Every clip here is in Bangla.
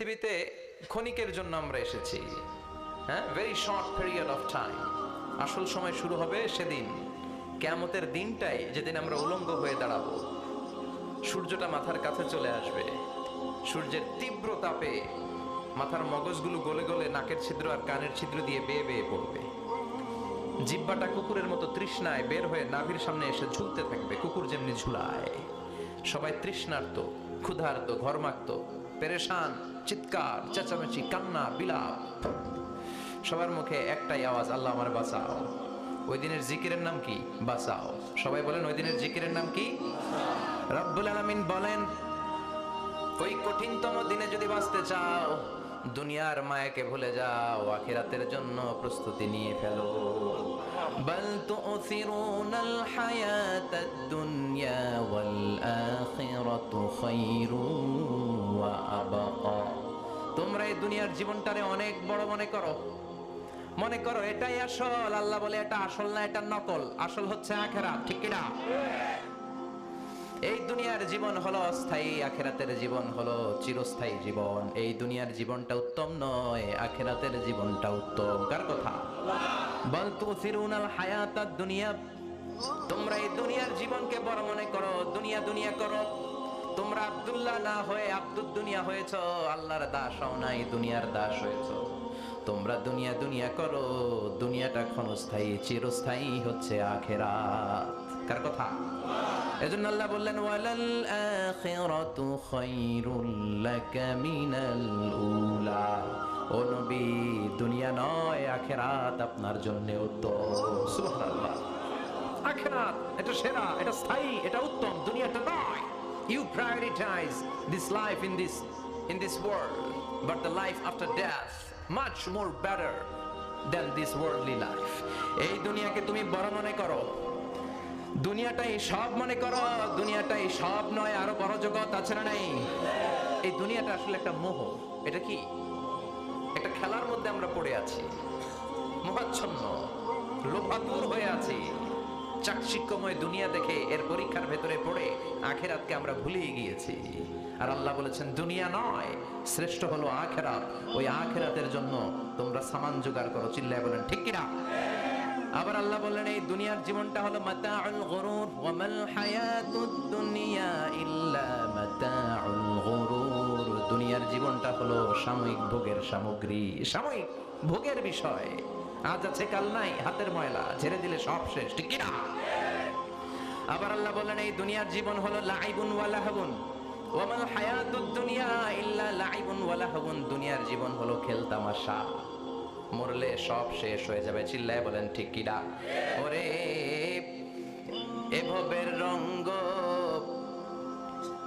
পৃথিবীতে ক্ষণিকের জন্য আমরা এসেছি হ্যাঁ? Very short period of time আসল সময় শুরু হবে সেদিন। কেয়ামতের দিনটাই যেদিন আমরা উলঙ্গ হয়ে দাঁড়াবো। সূর্যটা মাথার কাছে চলে আসবে। সূর্যের তীব্র তাপে মাথার মগজগুলো গলে গলে নাকের ছিদ্র আর কানের ছিদ্র দিয়ে বেয়ে বেয়ে পড়বে। জিব্বাটা কুকুরের মতো তৃষ্ণায় বের হয়ে নাভির সামনে এসে ঝুলতে থাকবে, কুকুর যেমনি ঝুলায়। সবাই তৃষ্ণার্ত, ক্ষুধার্ত, ঘরমাক্ত, পেরেশান। চিৎকার, চেঁচামেচি, কান্না, বিলাপ। সবার মুখে একটাই আওয়াজ, আল্লাহ আমার বাঁচাও। ওই দিনের জিকিরের নাম কি? বাঁচাও। সবাই বলেন, ওই দিনের জিকিরের নাম কি? রব্বুল আলামিন বলেন, ওই কঠিনতম দিনে যদি বাঁচতে চাও, দুনিয়ার মায়াকে ভুলে যাও, আখিরাতের জন্য প্রস্তুতি নিয়ে ফেলো। বল তুসিরুনাল হায়াতাদ দুনিয়া ওয়াল আখিরাতু আবকা তোমরা এই দুনিয়ার জীবনটারে অনেক বড় মনে করো। মনে করো, এটাই আসল। আল্লাহ বলে, এটা আসল না, এটা নকল। আসল হচ্ছে আখেরা ঠিক কিনা এই দুনিয়ার জীবন হলো অস্থায়ী, আখেরাতের জীবন হলো চিরস্থায়ী জীবন। এই দুনিয়ার জীবনটা উত্তম নয়, আখেরাতের জীবনটা উত্তম। কার কথা? বল তুসিরুনাল হায়াতাদ দুনিয়া তোমরা এই দুনিয়ার জীবনকে বড় মনে করো। দুনিয়া দুনিয়া করো। তোমরা আব্দুল্লাহ না হয়ে আব্দুল দুনিয়া হয়েছ, আল্লাহর দাস হও নাই, দুনিয়ার দাস হয়েছ। তোমরা দুনিয়া দুনিয়া করো, দুনিয়াটা ক্ষণস্থায়ী, চিরস্থায়ী হচ্ছে আখেরাত। কার কথা? এজন্য আল্লাহ বললেন, ওয়ালাল আখিরাতু খায়রুল লাকা মিনাল উলা। ও নবী, দুনিয়া নয়, আখেরাত আপনার জন্য উত্তম। সুবহানাল্লাহ। আখেরাত, এটা সেরা, এটা স্থায়ী, এটা উত্তম, দুনিয়াটা নয়। You prioritize this life in this in this world but the life after death much more better than this worldly life এই দুনিয়াকে তুমি বড় মনে করো। দুনিয়াটাই সব মনে করো, দুনিয়াটাই সব নয়, আরও বড় জগৎ আছে না নাই? এই দুনিয়াটা আসলে একটা মোহ। এটা কি? একটা খেলার মধ্যে আমরা পড়ে আছি। মোহাচ্ছন্ন, লোভাতুর হয়ে আছি। চাকচিক্যময় দুনিয়া দেখে এর পরীক্ষার ভেতরে পড়ে আখেরাতকে আমরা ভুলিয়ে গিয়েছি। আর আল্লাহ বলেছেন, দুনিয়া নয়, শ্রেষ্ঠ হলো আখেরাত। ওই আখেরাতের জন্য তোমরা সামান জোগাড় করো। চিল্লায় বলেন, ঠিক কিনা? আবার আল্লাহ বললেন, এই দুনিয়ার জীবনটা হলো মাতাউল গুরুর। ওয়া মাল হায়াতুদ দুনিয়া ইল্লা মাতাউল গুরুর। দুনিয়ার জীবনটা হলো সাময়িক ভোগের সামগ্রী। সাময়িক ভোগের বিষয়। আজ আছে, কাল নাই, হাতের ময়লা ঝেড়ে দিলে সব শেষ, ঠিক না আবার আল্লাহ বললেন, এই দুনিয়ার জীবন হলো লাইবুন ওয়া লাহবুন। ওয়া হায়াতুদ দুনিয়া ইল্লা লাইবুন ওয়ালাহবুন দুনিয়ার জীবন হলো খেলতামাশা মরলে সব শেষ হয়ে যাবে, চিল্লায় বলেন, ঠিক কিনা? ওরে, এভবের রঙ্গ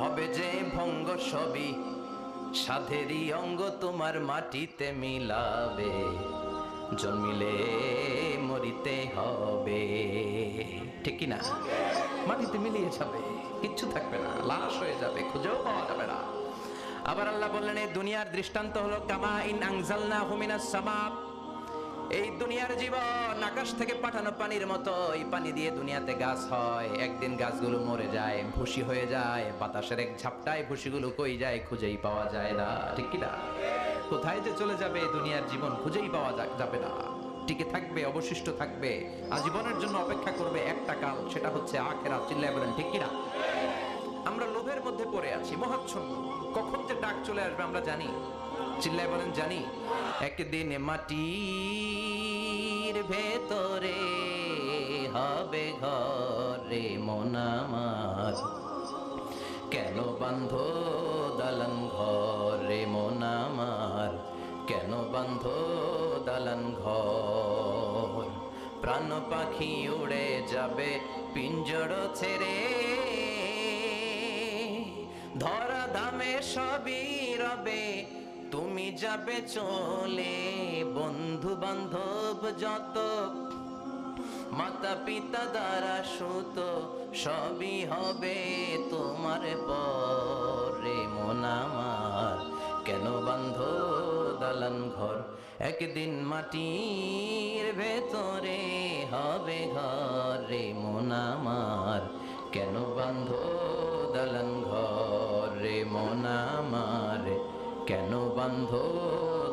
হবে যে ভঙ্গ সবই, সাধেরই অঙ্গ তোমার মাটিতে মিলাবে। জন্মিলে মরিতে হবে। ঠিক কিনা? মাটিতে মিলিয়ে যাবে, কিচ্ছু থাকবে না, লাশ হয়ে যাবে, খুঁজেও পাওয়া যাবে না। আবার আল্লাহ বললেন, এই দুনিয়ার দৃষ্টান্ত হলো কামা ইন আংজালনা হুমিনাস সামা। এই দুনিয়ার জীবন আকাশ থেকে পাঠানো পানির মতো, এই পানি দিয়ে দুনিয়াতে গাছ হয়। একদিন গাছগুলো মরে যায়, ভুসি হয়ে যায়, বাতাসের এক ঝাপটায় ভুসিগুলো কই যায় খুঁজেই পাওয়া যায় না। ঠিক কি না কোথায় যে চলে যাবে দুনিয়ার জীবন খুঁজেই পাওয়া যাবে না। টিকে থাকবে, অবশিষ্ট থাকবে, আজীবনের জন্য অপেক্ষা করবে একটা কাল, সেটা হচ্ছে আখেরা চিল্লায় বলেন, ঠিক কিনা? আমরা লোভের মধ্যে পড়ে আছি, মহাচ্ছন্ন। কখন যে ডাক চলে আসবে আমরা জানি? চিল্লায় বলেন, জানি। একদিন মাটির ভেতরে হবে ঘরে মনামার কেন বান্ধ দালান ঘরে মনামার কেন বান্ধ দালান ঘর? প্রাণ পাখি উড়ে যাবে পিঞ্জর ছেড়ে। ধরা ধামে সবই রবে, তুমি যাবে চলে। বন্ধু বান্ধব যত মাতা পিতা দ্বারা সুত সবই হবে তোমার পরে। মন আমার কেন বান্ধ দালান ঘর? একদিন মাটির ভেতরে হবে ঘরে। মন আমার কেন বান্ধ দালান ঘরে? মন আমার কেন বান্ধ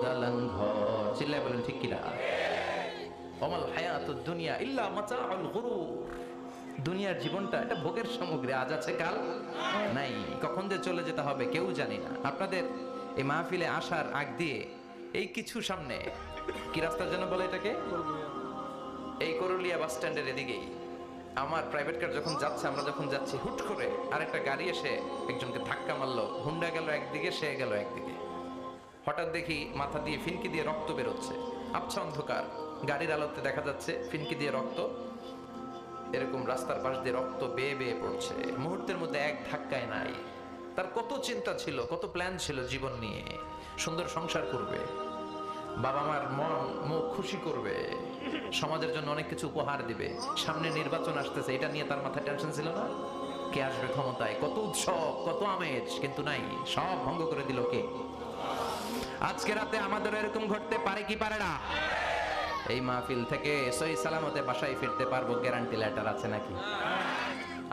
দালান ঘর? চিল্লায় বলেন ঠিক কিনা? অমল হায়াত দুনিয়া ইল্লা মাতাউল গুরুর দুনিয়ার জীবনটা এটা ভোগের সামগ্রী, আজ আছে, কাল নাই। কখন যে চলে যেতে হবে কেউ জানি না। আপনাদের এই মাহফিলে আসার আগ দিয়ে এই কিছু সামনে, কি রাস্তার জন্য বলে এটাকে? এই করুলিয়া বাস স্ট্যান্ডের এদিকেই। আমার প্রাইভেট কার যখন যাচ্ছে, আমরা যখন যাচ্ছি, হুট করে আরেকটা গাড়ি এসে একজনকে ধাক্কা মারলো। হুন্ডা গেল একদিকে, সে গেল একদিকে। হঠাৎ দেখি মাথা দিয়ে ফিনকি দিয়ে রক্ত বেরোচ্ছে। আবছা অন্ধকার। গাড়ির আলোতে দেখা যাচ্ছে ফিনকি দিয়ে রক্ত। এরকম রাস্তার পাশ দিয়ে রক্ত বেয়ে বেয়ে পড়ছে। মুহূর্তের মধ্যে এক ধাক্কায় নাই। তার কত চিন্তা ছিল, কত প্ল্যান ছিল জীবন নিয়ে। সুন্দর সংসার করবে। বাবা মার মন, মুখ খুশি করবে। সমাজের জন্য অনেক কিছু উপহার দিবে। সামনে নির্বাচন আসতেছে, এটা নিয়ে তার মাথায় টেনশন ছিল না? কে আসবে ক্ষমতায়? কত উৎসব, কত আমেজ, কিন্তু নাই। সব ভঙ্গ করে দিল কে? আজকে রাতে আমাদের এরকম ঘটতে পারে কি পারে না? এই মাহফিল থেকে সই সালামতে বাসায় ফিরতে পারব গ্যারান্টি লেটার আছে নাকি?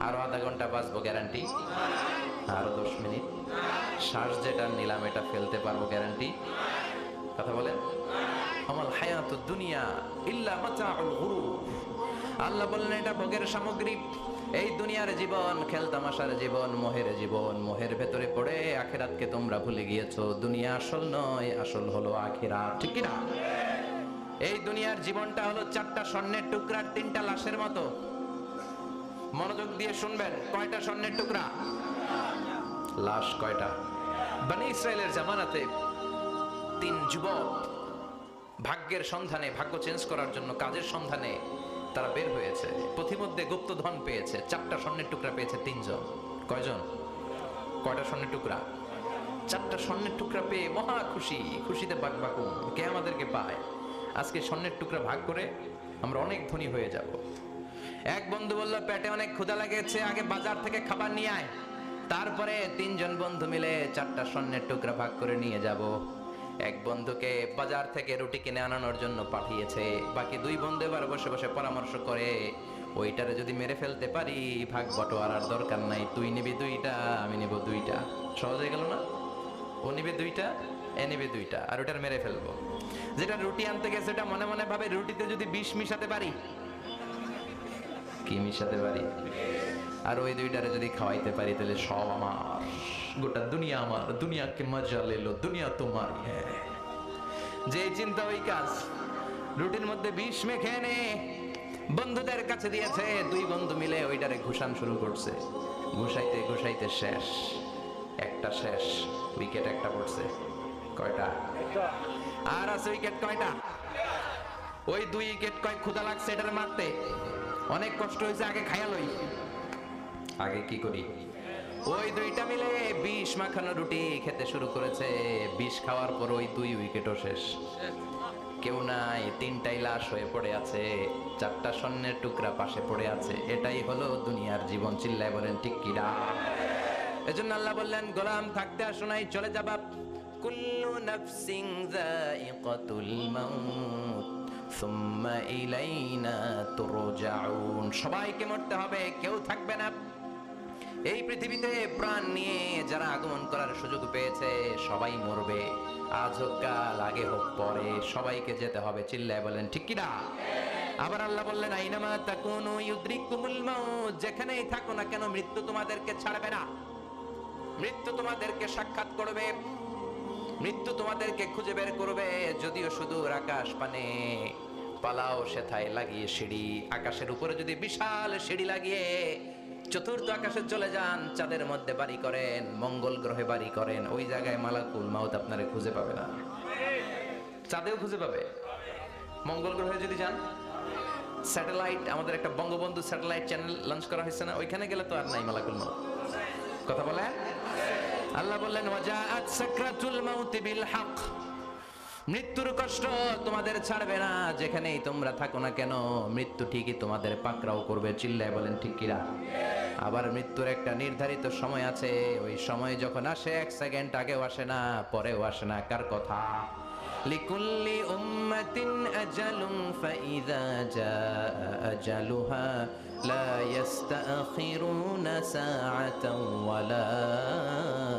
আরও আধা ঘণ্টা বাঁচবো গ্যারান্টি আরও দশ মিনিট? শ্বাস যেটা নিলাম, এটা ফেলতে পারব গ্যারান্টি কথা বলেন। আমল হায়াত দুনিয়া ইল্লা মাতাউল গুরুর আল্লাহ বললেন, এটা ভোগের সামগ্রী। এই দুনিয়ার জীবন খেলতামাশার জীবন, মোহের জীবন, মোহের ভেতরে পড়ে আখেরাতকে তোমরা ভুলে গিয়েছো। দুনিয়া আসল নয়, আসল হলো আখেরাত। ঠিক না এই দুনিয়ার জীবনটা হলো চারটা স্বর্ণের টুকরার তিনটা লাশের মতো। মনোযোগ দিয়ে শুনবেন, কয়টা স্বর্ণের টুকরা? লাশ কয়টা? বানি ইসরায়েলের জামানাতে তিন যুবক ভাগ্যের সন্ধানে, ভাগ্য চেঞ্জ করার জন্য কাজের সন্ধানে তারা বের হয়েছে। পথিমধ্যে গুপ্ত ধন পেয়েছে, চারটা স্বর্ণের টুকরা পেয়েছে তিনজন। কয়জন? কয়টা স্বর্ণের টুকরা? চারটা স্বর্ণের টুকরা পেয়ে মহা খুশি, খুশিতে বাক বাকুম কে আমাদেরকে পায়? আজকে স্বর্ণের টুকরা ভাগ করে আমরা অনেক ধনী হয়ে যাব। এক বন্ধু বলল, পেটে অনেক ক্ষুধা লেগেছে, আগে বাজার থেকে খাবার নিয়ে আয়। তারপরে তিনজন বন্ধু মিলে চারটা স্বর্ণের টুকরা ভাগ করে নিয়ে যাব। এক বন্ধুকে বাজার থেকে রুটি কিনে আনানোর জন্য পাঠিয়েছে। বাকি দুই বন্ধু এবার বসে বসে পরামর্শ করে, ওইটারে যদি মেরে ফেলতে পারি, ভাগ বটোয়ার আর দরকার নাই, তুই নিবি দুইটা, আমি নিব দুইটা। সহজ হয়ে গেল না? ও নিবে দুইটা, এ নিবে দুইটা, আর ওটার মেরে ফেলব। যেটা রুটি আনতে গেছে, ওটা মনে মনে ভাবে রুটিতে যদি বিষ মিশাতে পারি। কি মিশাতে পারি? আর ওই দুইটারে যদি খাওয়াইতে পারি, তাহলে সব আমার। গোটা দুনিয়া আমার, দুনিয়াকে মজা লেলো, দুনিয়া তোমার। হ্যাঁ যে চিন্তা ওই কাজ, রুটির মধ্যে বিষ মেখে নে বন্ধুদের কাছে দিয়েছে, দুই বন্ধু মিলে ওইটারে ঘুষান শুরু করছে। ঘুষাইতে ঘুষাইতে শেষ, একটা শেষ, উইকেট একটা পড়ছে। কয়টা? আর আছে উইকেট কয়টা? ওই দুই উইকেট কয় ক্ষুদা লাগছে এটারে মারতে। অনেক কষ্ট হয়েছে, আগে খাইয়া লই। আগে কি করি? ওই দুইটা মিলে বিষ মাখানো রুটি খেতে শুরু করেছে। বিষ খাওয়ার পর ওই দুই উইকেটও শেষ। কেউ নাই, তিনটাই লাশ হয়ে পড়ে আছে। চারটা স্বর্ণের টুকরা পাশে পড়ে আছে। এটাই হলো দুনিয়ার জীবন, চিল্লায় বলেন, ঠিক কিরা এজন্য আল্লাহ বললেন, গোলাম থাকতে আসো নাই, চলে যাবা। কুল্লু নাফসিং যায়িকাতুল মাউত সুম্মা ইলাইনা তুরজাউন সবাইকে মরতে হবে, কেউ থাকবে না। এই পৃথিবীতে প্রাণ নিয়ে যারা আগমন করার সুযোগ পেয়েছে, সবাই মরবে। আজ হোক কাল, আগে হোক পরে, সবাইকে যেতে হবে, চিল্লায় বলেন, ঠিক কি না? আবার আল্লাহ বললেন, আইনামা তাকুনু ইউদ্রিকুমুল মাউত, যেখানেই থাকো না কেন, মৃত্যু তোমাদেরকে ছাড়বে না। মৃত্যু তোমাদেরকে সাক্ষাৎ করবে। মৃত্যু তোমাদেরকে খুঁজে বের করবে, যদিও সুদূর আকাশ পানে। পালাও সেথায় লাগিয়ে সিঁড়ি। আকাশের উপরে যদি বিশাল সিঁড়ি লাগিয়ে চতুর্থ আকাশে চলে যান, চাঁদের মধ্যে বাড়ি করেন, মঙ্গল গ্রহে বাড়ি করেন, ওই জায়গায় মালাকুল মাউত আপনারে খুঁজে পাবে না। চাঁদেও খুঁজে পাবে। মঙ্গল গ্রহে যদি যান, স্যাটেলাইট, আমাদের একটা বঙ্গবন্ধু স্যাটেলাইট চ্যানেল লঞ্চ করা হয়েছে না? ওইখানে গেলে তো আর নাই মালাকুল মাউত। কথা বলে আল্লাহ বললেন মৃত্যুর কষ্ট তোমাদের ছাড়বে না, যেখানেই তোমরা থাকো না কেন, মৃত্যু ঠিকই তোমাদের পাকড়াও করবে, চিল্লায় বলেন, ঠিক কিরা আবার মৃত্যুর একটা নির্ধারিত সময় আছে, ওই সময় যখন আসে, এক সেকেন্ড আগেও আসে না, পরেও আসে না, কার কথা? লিকুল্লি উম্মাতিন আজালুম ফাইযা জাআ আজালুহা লা ইস্তাখিরুনা সাআতাও ওয়ালা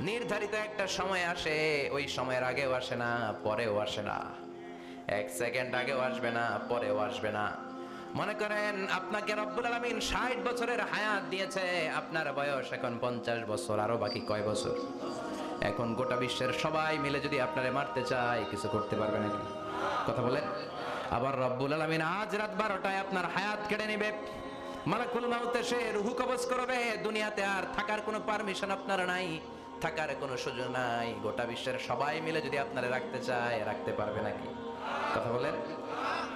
নির্ধারিত একটা সময় আসে, ওই সময়ের আগেও আসে না, পরেও আসে না। এক সেকেন্ড আগেও আসবে না, পরেও আসবে না। মনে করেন, আপনাকে রব্বুল আলমিন ষাট বছরের হায়াত দিয়েছে, আপনার বয়স এখন পঞ্চাশ বছর, আরও বাকি কয় বছর? এখন গোটা বিশ্বের সবাই মিলে যদি আপনারে মারতে চায়, কিছু করতে পারবে নাকি? কথা বলেন। আবার রব্বুল আলমিন আজ রাত বারোটায় আপনার হায়াত কেড়ে নেবে। মালাকুল মাউতে সে রুহু কবজ করবে, দুনিয়াতে আর থাকার কোনো পারমিশন আপনার নাই। থাকার কোনো সুযোগ নাই। গোটা বিশ্বের সবাই মিলে যদি আপনারা রাখতে চায়, রাখতে পারবে নাকি? কথা বলেন।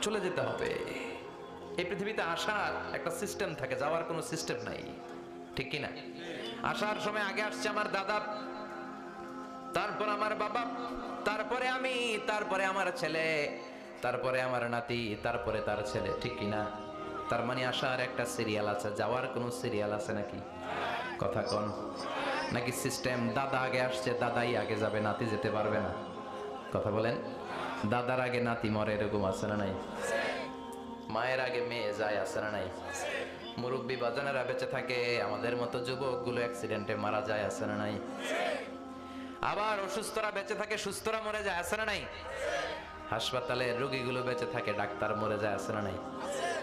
চলে যেতে হবে। এই পৃথিবীতে আসার একটা সিস্টেম থাকে, যাওয়ার কোনো সিস্টেম নাই। ঠিক কি না আসার সময় আগে আসছে আমার দাদা, তারপর আমার বাবা, তারপরে আমি, তারপরে আমার ছেলে, তারপরে আমার নাতি, তারপরে তার ছেলে। ঠিক কি না তার মানে আসার একটা সিরিয়াল আছে, যাওয়ার কোনো সিরিয়াল আছে নাকি? কথা কন। নাকি সিস্টেম দাদা আগে আসছে, দাদাই আগে যাবে, নাতি যেতে পারবে না? কথা বলেন। দাদার আগে নাতি মরে, এরকম আছে না নাই? মায়ের আগে মেয়ে যায়, আছে না নাই? মুরব্বী বাজানেরা বেঁচে থাকে, আমাদের মতো যুবকগুলো অ্যাক্সিডেন্টে মারা যায়, আছে না নাই? আবার অসুস্থরা বেঁচে থাকে, সুস্থরা মরে যায়, আছে না নাই? হাসপাতালে রোগীগুলো বেঁচে থাকে, ডাক্তার মরে যায়, আছে না নাই?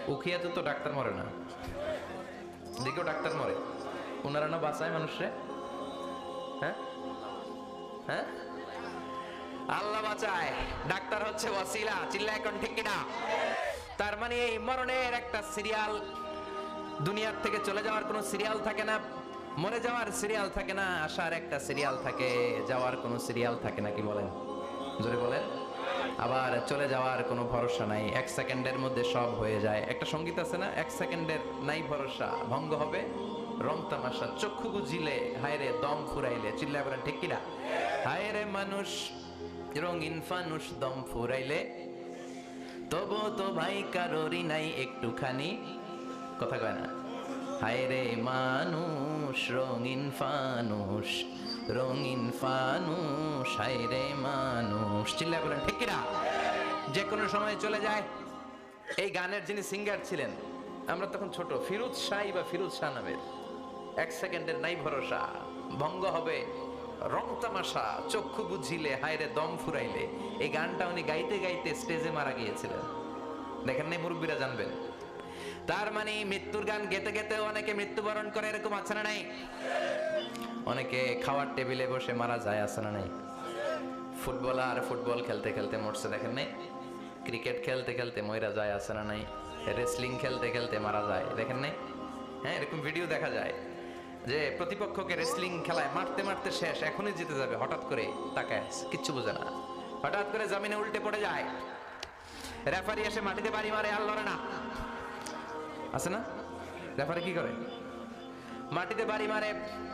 উখিয়াতে তো ডাক্তার মরে না। দেখেও ডাক্তার মরে। ওনারা না বাঁচায় মানুষরে? হ্যাঁ? আল্লাহ বাঁচায়। ডাক্তার হচ্ছে ওয়াসিলা চিল্লা এখন ঠিক কিনা? তার মানে এই মরণের একটা সিরিয়াল দুনিয়ার থেকে চলে যাওয়ার কোনো সিরিয়াল থাকে না, মরে যাওয়ার সিরিয়াল থাকে না, আসার একটা সিরিয়াল থাকে, যাওয়ার কোনো সিরিয়াল থাকে না, কি বলেন? জোরে বলেন। আবার চলে যাওয়ার কোনো ভরসা নাই, এক সেকেন্ডের মধ্যে সব হয়ে যায়। একটা সংগীত আছে না, এক সেকেন্ডের নাই ভরসা, ভঙ্গ হবে, রং তামাশা, চক্ষু বুঝিলে হায় রে দম ফুরাইলে চিল্লা বলেন ঠিক কিনা? হায় রে মানুষ, রঙিন ফানুষ দম ফুরাইলে। তবু তো ভাই কারোরই নাই একটুখানি। কথা কয় না? হায় রে মানুষ, রঙিন ফানুষ রঙিন ফানুষ হায় রে মানুষ। চিল্লা বলেন, ঠিক কিনা? যে কোনো সময় চলে যায়। এই গানের যিনি সিঙ্গার ছিলেন, আমরা তখন ছোট, ফিরোজ শাহ বা ফিরোজ শাহ নামের। এক সেকেন্ডের নাই ভরসা, ভঙ্গ হবে। রং তামাশা, চক্ষু বুঝিলে, হায়রে দম ফুরাইলে, এই গানটা উনি গাইতে গাইতে স্টেজে মারা গিয়েছিলেন। দেখেন নাই, মুরব্বীরা জানবেন। তার মানে মৃত্যুর গান গেতে গেতে অনেকে মৃত্যুবরণ করে, এরকম আছে না নাই? অনেকে খাওয়ার টেবিলে বসে মারা যায়, আছে না নাই? ফুটবলার ফুটবল খেলতে খেলতে মরছে, দেখেন নাই? ক্রিকেট খেলতে খেলতে ময়রা যায়, আছে না নাই? রেসলিং খেলতে খেলতে মারা যায়, দেখেন নাই? হ্যাঁ এরকম ভিডিও দেখা যায়। যে প্রতিপক্ষকে রেসলিং খেলায় মারতে মারতে শেষ, এখনই জিতে যাবে। হঠাৎ করে তাকায় কিচ্ছু বোঝে না। হঠাৎ করে জামিনে উল্টে পড়ে যায়। রেফারি এসে মাটিতে বাড়ি মারে, আর লড়ে না। আছে না? রেফারি কি করে? মাটিতে বাড়ি মারে,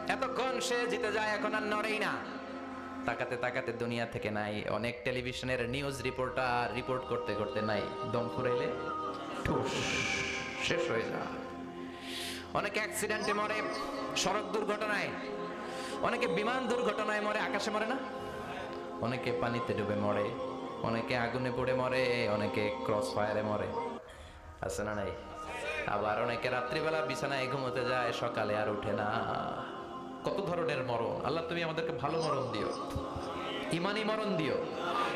এতক্ষণ সে জিতে যায়, এখন আর নড়েই না। তাকাতে তাকাতে দুনিয়া থেকে নাই। অনেক টেলিভিশনের নিউজ রিপোর্টার রিপোর্ট করতে করতে নাই। দম ফুরাইলে ঠুস, শেষ হয়ে যায়। অনেকে অ্যাক্সিডেন্টে মরে, সড়ক দুর্ঘটনায়। অনেকে বিমান দুর্ঘটনায় মরে, আকাশে মরে না? অনেকে পানিতে ডুবে মরে, অনেকে আগুনে পড়ে মরে, অনেকে ক্রস ফায়ারে মরে। আছে না নাই? আবার অনেকে রাত্রিবেলা বিছানায় ঘুমোতে যায়, সকালে আর উঠে না। কত ধরনের মরণ? আল্লাহ তুমি আমাদেরকে ভালো মরণ দিও। ইমানি মরণ দিও।